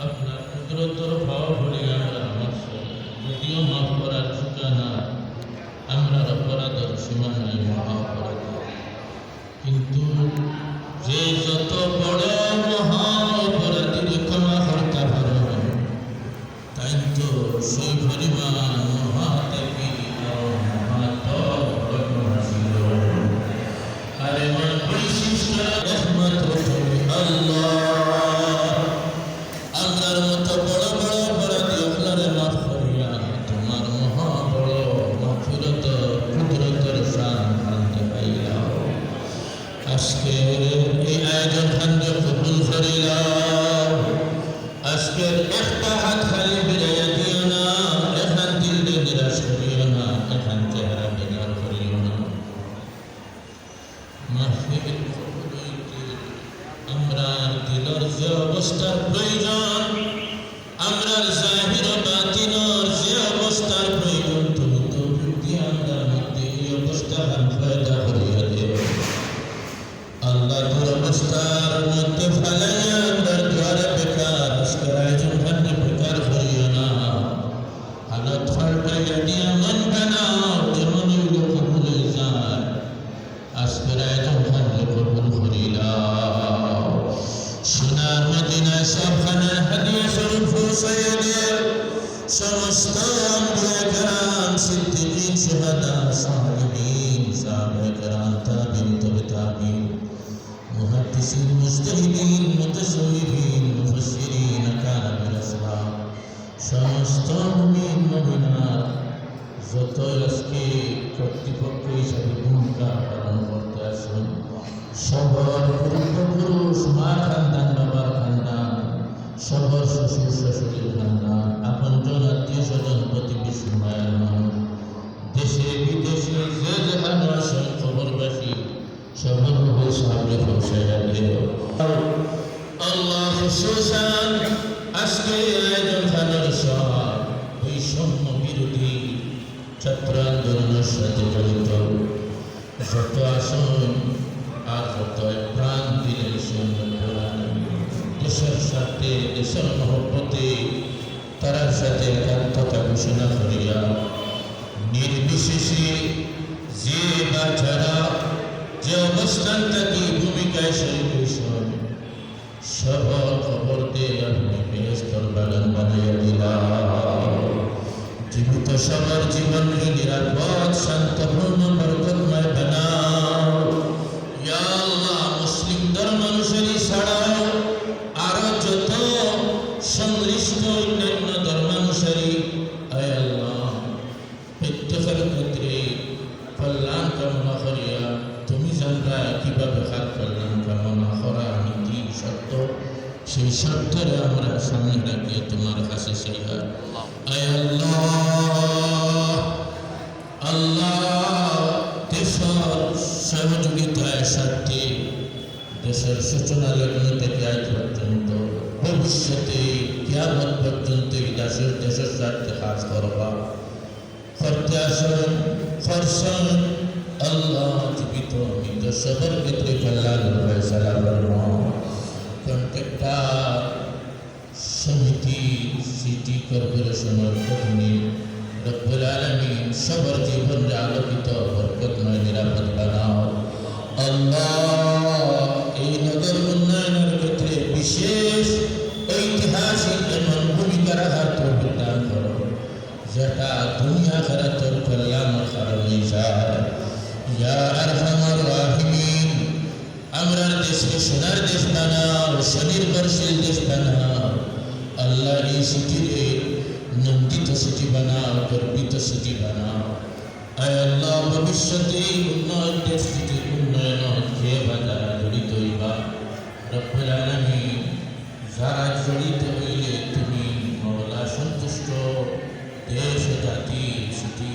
আপনার কুদরতর ভাব ভরে আমরা মাফ যদিও মাফ করার ঠিকানা আমরা অপরাধের সীমানায় মহাপরাধ কিন্তু যে যত বড় মহান অপরাধীর ক্ষমা করতে পারবে তাই তো সেই পরিমাণ মহাত্যাগী ও আরে মন বিশিষ্ট রহমত আল্লাহ যে অবস্থার প্রয়োজন আমরা জাহির বাতিনর যে অবস্থার প্রয়োজন তুমি তো বুদ্ধি আমরা মধ্যে এই অবস্থা অবস্থার মধ্যে ফেলাইয়া শরীফ সৈয়দের সমস্ত আম্বিয়া کرام সিদ্দিকীন শুহাদা সালিহিন সাহাবা کرام তাবিন তবে তাবিন মুহাদ্দিসিন মুজতাহিদিন মুতাশাহ্হিদিন মুফাসসিরিন আকাবির আসহাব সমস্ত মুমিন মুমিনাত যত আজকে কর্তৃপক্ষ হিসাবে ভূমিকা পালন করতে আসুন সবর প্রতিবেশী মায়ের মানুষ দেশে বিদেশে যে যেখানে আসেন খবরবাসী সবর হবে সামনে পৌঁছাইয়া দিও আল্লাহ খুশুসান আজকে আয়োজন খানের সহ বৈষম্য বিরোধী ছাত্র আন্দোলনের সাথে ঘোষণা করিয়া নির্বিশেষে যে বা যারা যে অবস্থান থাকি ভূমিকায় সেই হইসন সব খবর দিয়ে আপনি জীবিত সবার জীবন সেই সত্যরে আমরা সামনে রাখিয়ে তোমার কাছে সেই আল্লাহ। আল্লাহ দেশের সহযোগিতায় সাথে দেশের সূচনা লগ্ন থেকে আজ পর্যন্ত ভবিষ্যতে কিয়ামত পর্যন্ত এই দেশের দেশের স্বার্থে কাজ করবা। করতে আসেন করছেন আল্লাহ জীবিত মৃত সবার ক্ষেত্রে কল্যাণ কন্ট্রাক্টার সমিতি সিটি কর্পোরেশনের অধীনে রব্বুল আলমিন সবার জীবনকে আলোকিত বরকতময় নিরাপদ বানাও। আল্লাহ দেশকে সোনার দেশ বানাও স্বনির্ভরশীল দেশ বানাও আল্লাহ এই সিটিরে নন্দিত সিটি বানাও, গর্বিত সিটি বানাও। আয় আল্লাহ, ভবিষ্যতে এই উন্নয়ন দেশ সিটির উন্নয়ন যে বা যারা জড়িত হইবা। রব্বুল আলামিন, যারা জড়িত হইলে তুমি মৌলা সন্তুষ্ট। দেশ জাতি সিটি